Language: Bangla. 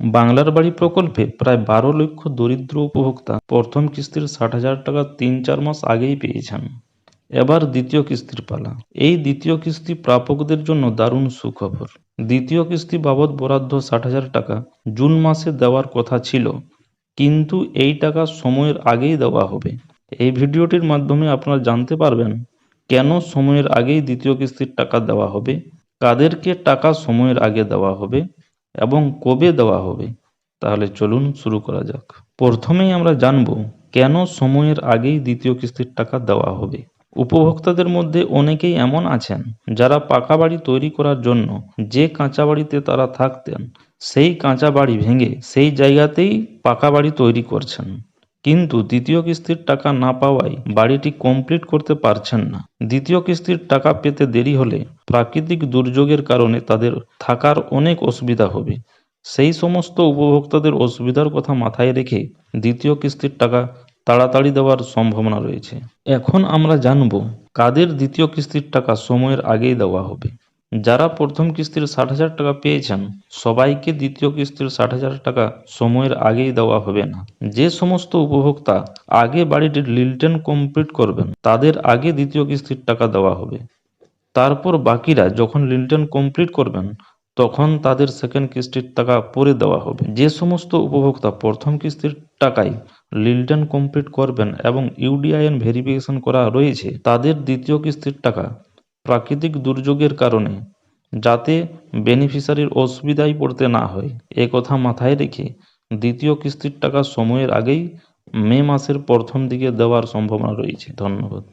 বাংলার বাড়ি প্রকল্পে প্রায় বারো লক্ষ দরিদ্র উপভোক্তা। প্রথম কিস্তির ষাট হাজার টাকা তিন চার মাস আগেই পেয়েছেন। এবার দ্বিতীয় কিস্তির পালা। এই দ্বিতীয় কিস্তি প্রাপকদের জন্য দারুণ সুখবর। দ্বিতীয় কিস্তি বাবদ বরাদ্দ ষাট হাজার টাকা। জুন মাসে দেওয়ার কথা ছিল। কিন্তু এই টাকা সময়ের আগেই দেওয়া হবে। এই ভিডিওটির মাধ্যমে আপনারা জানতে পারবেন কেন সময়ের আগেই দ্বিতীয় কিস্তির টাকা দেওয়া হবে, কাদেরকে টাকা সময়ের আগে দেওয়া হবে এবং কবে দেওয়া হবে, তাহলে চলুন শুরু করা যাক। প্রথমেই আমরা জানব কেন সময়ের আগেই দ্বিতীয় কিস্তির টাকা দেওয়া হবে। উপভোক্তাদের মধ্যে অনেকেই এমন আছেন যারা পাকা বাড়ি তৈরি করার জন্য যে কাঁচা বাড়িতে তারা থাকতেন, সেই কাঁচা বাড়ি ভেঙে সেই জায়গাতেই পাকা বাড়ি তৈরি করছেন। কিন্তু দ্বিতীয় কিস্তির টাকা না পাওয়ায় বাড়িটি কমপ্লিট করতে পারছেন না। দ্বিতীয় কিস্তির টাকা পেতে দেরি হলে প্রাকৃতিক দুর্যোগের কারণে তাদের থাকার অনেক অসুবিধা হবে। সেই সমস্ত উপভোক্তাদের অসুবিধার কথা মাথায় রেখে দ্বিতীয় কিস্তির টাকা তাড়াতাড়ি দেওয়ার সম্ভাবনা রয়েছে। এখন আমরা জানব কাদের দ্বিতীয় কিস্তির টাকা সময়ের আগেই দেওয়া হবে। যারা প্রথম কিস্তির ষাট হাজার টাকা পেয়েছেন, সবাইকে দ্বিতীয় কিস্তির ষাট হাজার টাকা সময়ের আগেই দেওয়া হবে না। যে সমস্ত উপভোক্তা আগে বাড়িটির লিলটেন কমপ্লিট করবেন, তাদের আগে দ্বিতীয় কিস্তির টাকা দেওয়া হবে। তারপর বাকিরা যখন লিলটেন কমপ্লিট করবেন, তখন তাদের সেকেন্ড কিস্তির টাকা পরে দেওয়া হবে। যে সমস্ত উপভোক্তা প্রথম কিস্তির টাকায় লিলটেন কমপ্লিট করবেন এবং ইউডিআইএন ভেরিফিকেশন করা রয়েছে, তাদের দ্বিতীয় কিস্তির টাকা প্রাকৃতিক দুর্যোগের কারণে, যাতে বেনিফিশিয়ারির অসুবিধায় পড়তে না হয়। এ কথা মাথায় রেখে দ্বিতীয় কিস্তির টাকা সময়ের আগেই মে মাসের প্রথম দিকে দেওয়ার সম্ভাবনা রয়েছে। ধন্যবাদ।